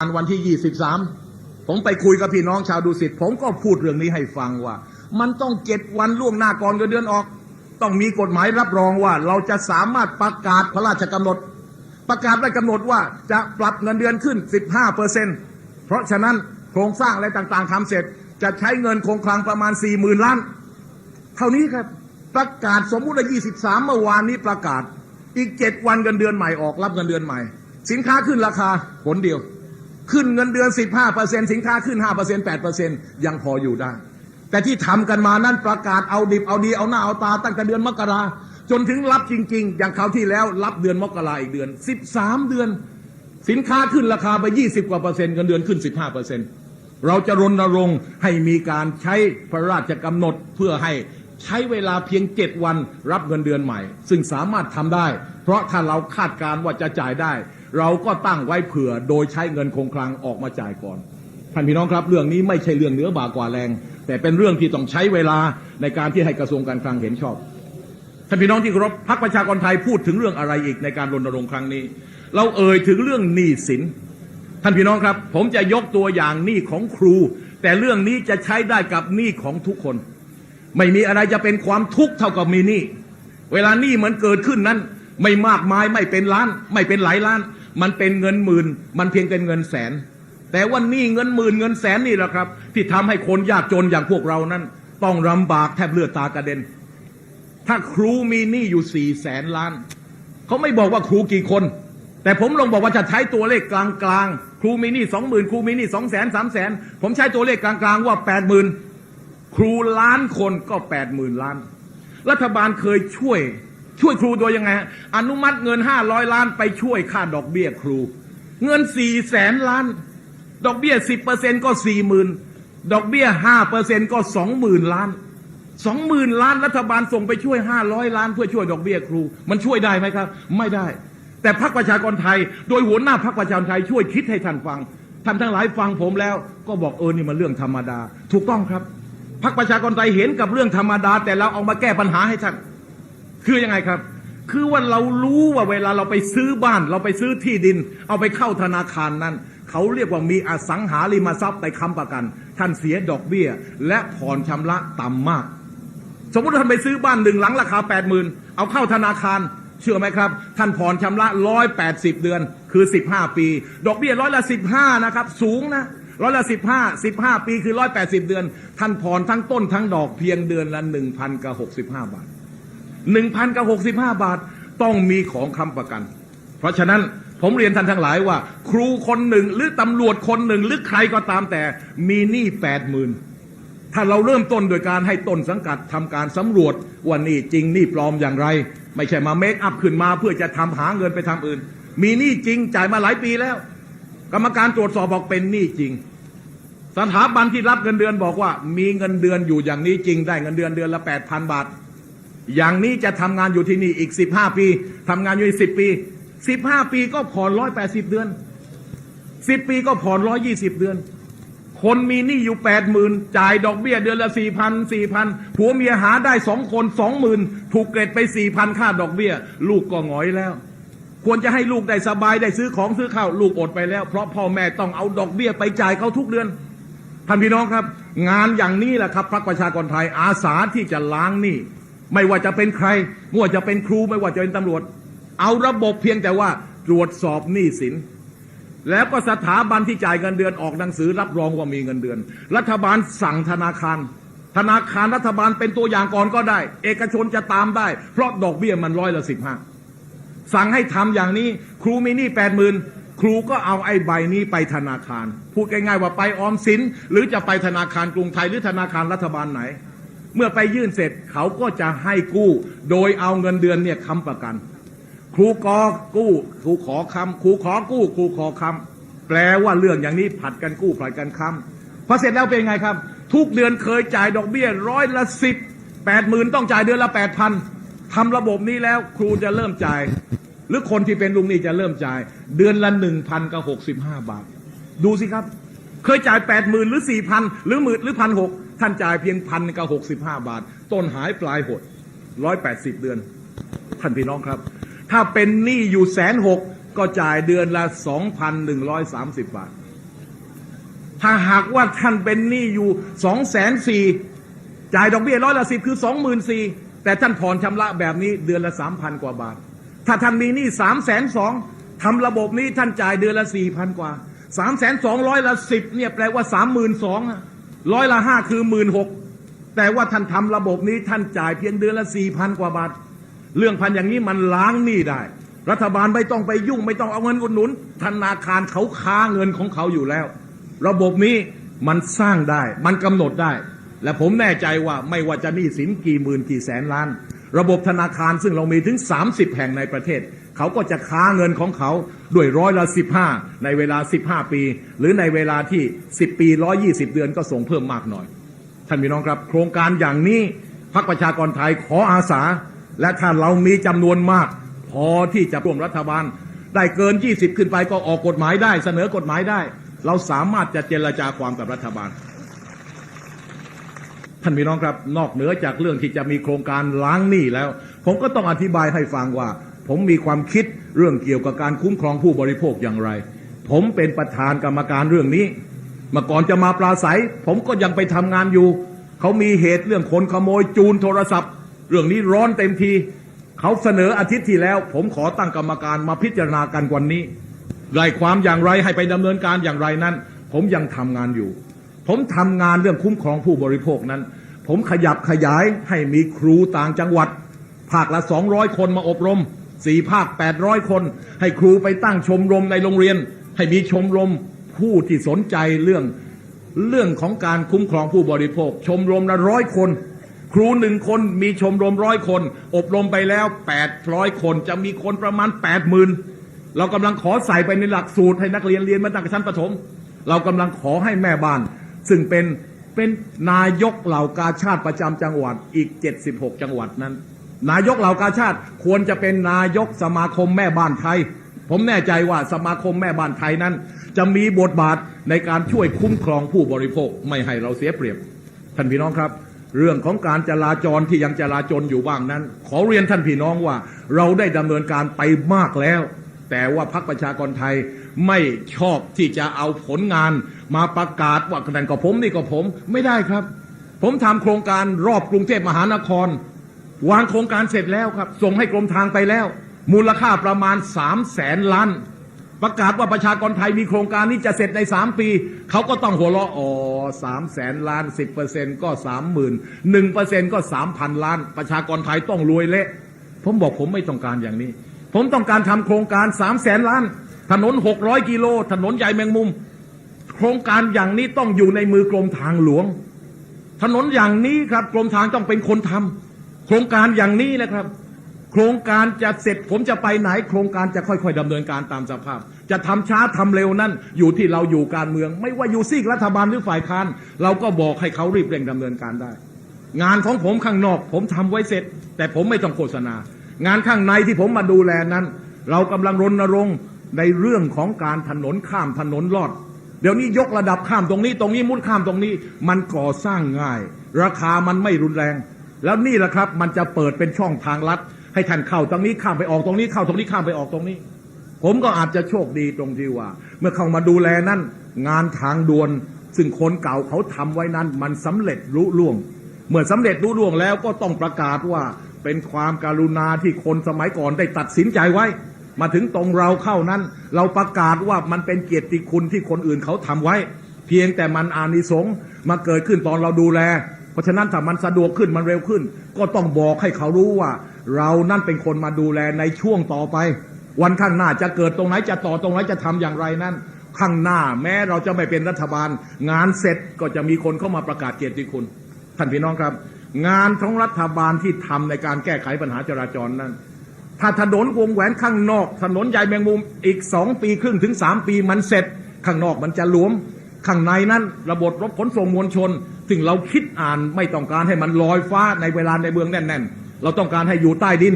วันวันที่ 23 ผมไปคุยกับพี่น้องชาวดุสิตผมก็พูดเรื่องนี้ให้ฟังว่า มันต้องเจ็ดวันล่วงหน้าก่อนเงินเดือนออก ต้องมีกฎหมายรับรองว่า เราจะสามารถประกาศพระราชกำหนด ประกาศได้กำหนดว่าจะปรับเงินเดือนขึ้น 15เปอร์เซ็นเพราะฉะนั้นโครงสร้างอะไรต่างๆทำเสร็จ จะใช้เงินคงคลังประมาณ 4 0,000 ล้าน เท่านี้ครับประกาศสมมุติว่า23 เมื่อวานนี้ประกาศ อีก 7 วันเงินเดือนใหม่ออกรับเงินเดือนใหม่ สินค้าขึ้นราคาผลเดียว ขึ้นเงินเดือน 15%สินค้าขึ้น 5% 8%ยังพออยู่ได้ แต่ที่ทำกันมานั้นประกาศเอาดิบเอาดีเอาหน้าเอาตาตั้งแต่เดือนมกราจนถึงรับจริง ๆ อย่างคราวที่แล้วรับเดือนมกราอีกเดือน 13 เดือน สินค้าขึ้นราคาไป 20 กว่าเปอร์เซ็นต์เงินเดือนขึ้น 15เปอร์เซ็นต์เราจะรณรงค์ให้มีการใช้พระราชกำหนดเพื่อให้ใช้เวลาเพียง 7 วันรับเงินเดือนใหม่ ซึ่งสามารถทำได้ เพราะถ้าเราคาดการณ์ว่าจะจ่ายได้ เราก็ตั้งไว้เผื่อโดยใช้เงินคงคลังออกมาจ่ายก่อนท่านพี่น้องครับ เรื่องนี้ไม่ใช่เรื่องเนื้อบากว่าแรง แต่เป็นเรื่องที่ต้องใช้เวลาในการที่ให้กระทรวงการคลังเห็นชอบท่านพี่น้องที่เคารพพรรคประชากรไทยพูดถึงเรื่องอะไรอีกในการรณรงค์ครั้งนี้ เราเอ่ยถึงเรื่องหนี้สินท่านพี่น้องครับ ผมจะยกตัวอย่างหนี้ของครู แต่เรื่องนี้จะใช้ได้กับหนี้ของทุกคน ไม่มีอะไรจะเป็นความทุกข์เท่ากับมีหนี้เวลาหนี้มันเกิดขึ้นนั้น ไม่มากมายไม่เป็นล้าน ไม่เป็นหลายล้าน มันเป็นเงินหมื่น มันเพียงเป็นเงินแสน แต่ว่านี้เงินหมื่นเงินแสนนี่แหละครับ ที่ทำให้คนยากจนอย่างพวกเรานั้น ต้องลำบากแทบเลือดตากระเด็น ถ้าครูมีหนี้อยู่สี่แสนล้าน เขาไม่บอกว่าครูกี่คน แต่ผมลงบอกว่าจะใช้ตัวเลขกลางๆ ครูมีหนี้สองหมื่นครูมีหนี้สองแสนสามแสนผมใช้ตัวเลขกลางๆว่าแปดหมื่นครูล้านคนก็แปดหมื่นล้าน รัฐบาลเคยช่วย ช่วยครูโดยยังไงฮะอนุมัติเงินห้าร้อยล้านไปช่วยค่าดอกเบี้ยครู เงินสี่แสนล้าน ดอกเบี้ยสิบเปอร์เซ็นก็สี่หมื่นดอกเบี้ยห้าเปอร์เซ็นก็สองหมื่นล้านสองหมื่นล้านรัฐบาลส่งไปช่วยห้าร้อยล้านเพื่อช่วยดอกเบี้ยครู มันช่วยได้ไหมครับ ไม่ได้ แต่พรรคประชากรไทย โดยหัวหน้าพรรคประชากรไทยช่วยคิดให้ท่านฟังท่านทั้งหลายฟังผมแล้ว ก็บอกเออนี่มันเรื่องธรรมดา ถูกต้องครับพรรคประชากรไทยเห็นกับเรื่องธรรมดา แต่เราเอามาแก้ปัญหาให้ท่าน คือยังไงครับ คือว่าเรารู้ว่าเวลาเราไปซื้อบ้าน เราไปซื้อที่ดิน เอาไปเข้าธนาคารนั้น เขาเรียกว่ามีอสังหาริมทรัพย์ไปค้ำประกัน ท่านเสียดอกเบี้ย และผ่อนชำระต่ำมาก สมมติท่านไปซื้อบ้านหนึ่งหลังราคา 8 0,000 เอาเข้าธนาคาร เชื่อไหมครับ ท่านผ่อนชำระ 180 เดือน คือ 15 ปี ดอกเบี้ยร้อยละ 15 นะครับ สูงนะร้อยละ15 15ปีคือ180เดือน ท่านผ่อนทั้งต้นทั้งดอกเพียงเดือนละ1,000กับ65บาท 1,000กับ65บาทต้องมีของค้ำประกัน เพราะฉะนั้นผมเรียนท่านทั้งหลายว่า ครูคนหนึ่งหรือตำรวจคนหนึ่งหรือใครก็ตามแต่มีหนี้80,000ถ้าเราเริ่มต้นโดยการให้ต้นสังกัดทำการสำรวจว่านี่จริงนี่ปลอมอย่างไร ไม่ใช่มาเมคอัพขึ้นมาเพื่อจะทำหาเงินไปทำอื่น มีหนี้จริงจ่ายมาหลายปีแล้ว กรรมการตรวจสอบบอกเป็นหนี้จริง สถาบันที่รับเงินเดือนบอกว่า มีเงินเดือนอยู่อย่างนี้จริงได้เงินเดือนเดือนละแปดพันบาท อย่างนี้จะทำงานอยู่ที่นี่อีกสิบห้าปีทำงานอยู่อีกสิบปีสิบห้าปีก็ผ่อนร้อยแปดสิบเดือนสิบปีก็ผ่อนร้อยยี่สิบเดือน คนมีหนี้อยู่แปดหมื่นจ่ายดอกเบี้ยเดือนละสี่พันสี่พันผัวเมียหาได้สองคนสองหมื่นถูกเกรดไปสี่พันค่าดอกเบี้ย ลูกก็หงอยแล้ว ควรจะให้ลูกได้สบายได้ซื้อของซื้อข้าวลูกอดไปแล้ว เพราะพ่อแม่ต้องเอาดอกเบี้ยไปจ่ายเขาทุกเดือนท่านพี่น้องครับ งานอย่างนี้แหละครับพรรคประชากรไทยอาสาที่จะล้างหนี้ ไม่ว่าจะเป็นใครไม่ว่าจะเป็นครูไม่ว่าจะเป็นตำรวจ เอาระบบเพียงแต่ว่าตรวจสอบหนี้สิน แล้วก็สถาบันที่จ่ายเงินเดือนออกหนังสือรับรองว่ามีเงินเดือน รัฐบาลสั่งธนาคาร ธนาคารรัฐบาลเป็นตัวอย่างก่อนก็ได้ เอกชนจะตามได้ เพราะดอกเบี้ยมันร้อยละสิบห้าสั่งให้ทำอย่างนี้ครูมีหนี้แปดหมื่นครูก็เอาไอ้ใบนี้ไปธนาคาร พูดง่ายๆว่าไปออมสินหรือจะไปธนาคารกรุงไทยหรือธนาคารรัฐบาลไหน เมื่อไปยื่นเสร็จเขาก็จะให้กู้ โดยเอาเงินเดือนเนี่ยค้ำประกัน ครูกอกู้ครูขอค้ำครูขอกู้ ครูขอค้ำแปลว่าเรื่องอย่างนี้ผัดกันกู้ผัดกันค้ำพอเสร็จแล้วเป็นไงครับ ทุกเดือนเคยจ่ายดอกเบี้ยร้อยละสิบแปดหมื่นต้องจ่ายเดือนละแปดพันทำระบบนี้แล้วครูจะเริ่มจ่าย หรือคนที่เป็นลุงนี่จะเริ่มจ่าย เดือนละหนึ่งพันกับหกสิบห้าบาท ดูสิครับ เคยจ่ายแปดหมื่นหรือสี่พันหรือหมื่นหรือพันหก ท่านจ่ายเพียงพันกับหกสิบห้าบาท ต้นหายปลายหดร้อยแปดสิบเดือน ท่านพี่น้องครับ ถ้าเป็นหนี้อยู่แสนหกก็จ่ายเดือนละสองพันหนึ่งร้อยสามสิบบาท ถ้าหากว่าท่านเป็นหนี้อยู่สองแสนสี่จ่ายดอกเบี้ยร้อยละสิบคือสองหมื่นสี่แต่ท่านผ่อนชำระแบบนี้เดือนละสามพันกว่าบาท ถ้าท่านมีหนี้สามแสนสองทำระบบนี้ท่านจ่ายเดือนละสี่พันกว่าสามแสนสองร้อยละสิบเนี่ยแปลว่าสามหมื่นสอง ร้อยละห้าคือหมื่นหกแต่ว่าท่านทำระบบนี้ท่านจ่ายเพียงเดือนละสี่พันกว่าบาท เรื่องพันอย่างนี้มันล้างหนี้ได้ รัฐบาลไม่ต้องไปยุ่งไม่ต้องเอาเงินอุดหนุน ธนาคารเขาค้าเงินของเขาอยู่แล้ว ระบบนี้มันสร้างได้ มันกำหนดได้ และผมแน่ใจว่าไม่ว่าจะหนี้สินกี่หมื่นกี่แสนล้าน ระบบธนาคารซึ่งเรามีถึง 30 แห่งในประเทศ เขาก็จะค้าเงินของเขาด้วยร้อยละ 15 ในเวลา 15 ปี หรือในเวลาที่ 10 ปี 120 เดือนก็ส่งเพิ่มมากหน่อย ท่านพี่น้องครับ โครงการอย่างนี้พรรคประชากรไทยขออาสา และถ้าเรามีจำนวนมาก พอที่จะร่วมรัฐบาล ได้เกิน 20 ขึ้นไปก็ออกกฎหมายได้ เสนอกฎหมายได้ เราสามารถจะเจรจาความกับรัฐบาล ท่านพี่น้องครับ นอกเหนือจากเรื่องที่จะมีโครงการล้างหนี้แล้ว ผมก็ต้องอธิบายให้ฟังว่า ผมมีความคิดเรื่องเกี่ยวกับการคุ้มครองผู้บริโภคอย่างไร ผมเป็นประธานกรรมการเรื่องนี้มื่อก่อนจะมาปราศัย ผมก็ยังไปทำงานอยู่ เขามีเหตุเรื่องคนขโมยจูนโทรศัพท์ เรื่องนี้ร้อนเต็มที เขาเสนออาทิตย์ที่แล้ว ผมขอตั้งกรรมการมาพิจารณากันวันนี้รายความอย่างไรให้ไปดำเนินการอย่างไรนั้น ผมยังทำงานอยู่ ผมทำงานเรื่องคุ้มครองผู้บริโภคนั้น ผมขยับขยายให้มีครูต่างจังหวัด ภาคละ 200 คนมาอบรมสี่ภาค 800 คน ให้ครูไปตั้งชมรมในโรงเรียน ให้มีชมรมผู้ที่สนใจเรื่องเรื่องของการคุ้มครองผู้บริโภค ชมรมละร้อยคน ครูหนึ่งคนมีชมรมร้อยคน อบรมไปแล้ว 800 คนจะมีคนประมาณ 80,000 เรากำลังขอใส่ไปในหลักสูตรให้นักเรียนเรียนมาตั้งแต่ชั้นประถม เรากำลังขอให้แม่บ้าน ซึ่งเป็น เป็นนายกเหล่ากาชาติประจำจังหวัดอีก 76 จังหวัดนั้น นายกเหล่ากาชาติควรจะเป็นนายกสมาคมแม่บ้านไทย ผมแน่ใจว่าสมาคมแม่บ้านไทยนั้น จะมีบทบาทในการช่วยคุ้มครองผู้บริโภคไม่ให้เราเสียเปรียบท่านพี่น้องครับ เรื่องของการจราจรที่ยังจราจรอยู่บ้างนั้น ขอเรียนท่านพี่น้องว่า เราได้ดำเนินการไปมากแล้ว แต่ว่าพรรคประชากรไทย ไม่ชอบที่จะเอาผลงานมาประกาศว่านั่นก็ผมนี่ก็ผมไม่ได้ครับ ผมทำโครงการรอบกรุงเทพมหานคร วางโครงการเสร็จแล้วครับ ส่งให้กรมทางไปแล้ว มูลค่าประมาณ3 0 0แสนล้านประกาศว่าประชากรไทยมีโครงการนี้จะเสร็จใน 3 ปี เขาก็ต้องหัวเราะอ๋อสามแสนล้าน 10เปอร์เซ็นก็สามหมื่นหนึ่งเปอร์เซ็นก็สามพันล้าน ประชากรไทยต้องรวยเละ ผมบอกผมไม่ต้องการอย่างนี้ ผมต้องการทำโครงการสามแสนล้าน ถนนหกร้อยกิโล ถนนใหญ่แมงมุม โครงการอย่างนี้ต้องอยู่ในมือกรมทางหลวง ถนนอย่างนี้ครับกรมทางต้องเป็นคนทำโครงการอย่างนี้นะครับ โครงการจะเสร็จผมจะไปไหน โครงการจะค่อยๆดำเนินการตามสภาพ จะทำช้าทำเร็วนั่นอยู่ที่เราอยู่การเมือง ไม่ว่าอยู่ซีกรัฐบาลหรือฝ่ายค้านเราก็บอกให้เขารีบเร่งดำเนินการได้ งานของผมข้างนอก ผมทำไว้เสร็จ แต่ผมไม่ต้องโฆษณา งานข้างในที่ผมมาดูแลนั้น เรากำลังรณรงค์ ในเรื่องของการถนนข้ามถนนลอด เดี๋ยวนี้ยกระดับข้ามตรงนี้ ตรงนี้มุดข้ามตรงนี้ มันก่อสร้างง่าย ราคามันไม่รุนแรง แล้วนี่แหละครับ มันจะเปิดเป็นช่องทางลัด ให้ท่านเข้าตรงนี้ข้ามไปออกตรงนี้เข้าตรงนี้ข้ามไปออกตรงนี้ ผมก็อาจจะโชคดีตรงที่ว่า เมื่อเข้ามาดูแลนั้นงานทางด่วน ซึ่งคนเก่าเขาทำไว้นั้น มันสำเร็จรุ่ล่วง เมื่อสำเร็จรุ่ล่วงแล้วก็ต้องประกาศว่าเป็นความการุณาที่คนสมัยก่อนได้ตัดสินใจไว้ มาถึงตรงเราเข้านั้น เราประกาศว่ามันเป็นเกียรติคุณที่คนอื่นเขาทำไว้ เพียงแต่มันอานิสงส์มาเกิดขึ้นตอนเราดูแล เพราะฉะนั้นถ้ามันสะดวกขึ้นมันเร็วขึ้น ก็ต้องบอกให้เขารู้ว่า เรานั่นเป็นคนมาดูแลในช่วงต่อไป วันข้างหน้าจะเกิดตรงไหนจะต่อตรงไหนจะทำอย่างไรนั้นข้างหน้าแม้เราจะไม่เป็นรัฐบาล งานเสร็จก็จะมีคนเข้ามาประกาศเกียรติคุณ ท่านพี่น้องครับ งานของรัฐบาลที่ทำในการแก้ไขปัญหาจราจรนั้น ถ้าถนนวงแหวนข้างนอก ถนนใหญ่แมงมุมอีกสองปีครึ่งถึงสามปีมันเสร็จ ข้างนอกมันจะหลวม ข้างในนั้นระบบรถขนส่งมวลชนซึ่งเราคิดอ่านไม่ต้องการให้มันลอยฟ้าในเวลาในเมืองแน่น ๆ เราต้องการให้อยู่ใต้ดิน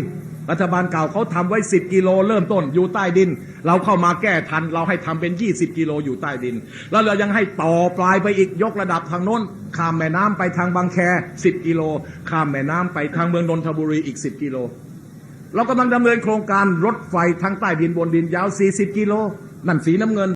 รัฐบาลเก่าเขาทำไว้ 10 กิโลเริ่มต้นอยู่ใต้ดิน เราเข้ามาแก้ทัน เราให้ทำเป็น 20 กิโลอยู่ใต้ดิน แล้วเรายังให้ต่อปลายไปอีกยกระดับทางโน้นข้ามแม่น้ำไปทางบางแค 10 กิโลข้ามแม่น้ำไปทางเมืองนนทบุรีอีก 10 กิโล เรากำลังดำเนินโครงการรถไฟทางใต้ดินบนดินยาว 40 กิโล นั่นสีน้ำเงิน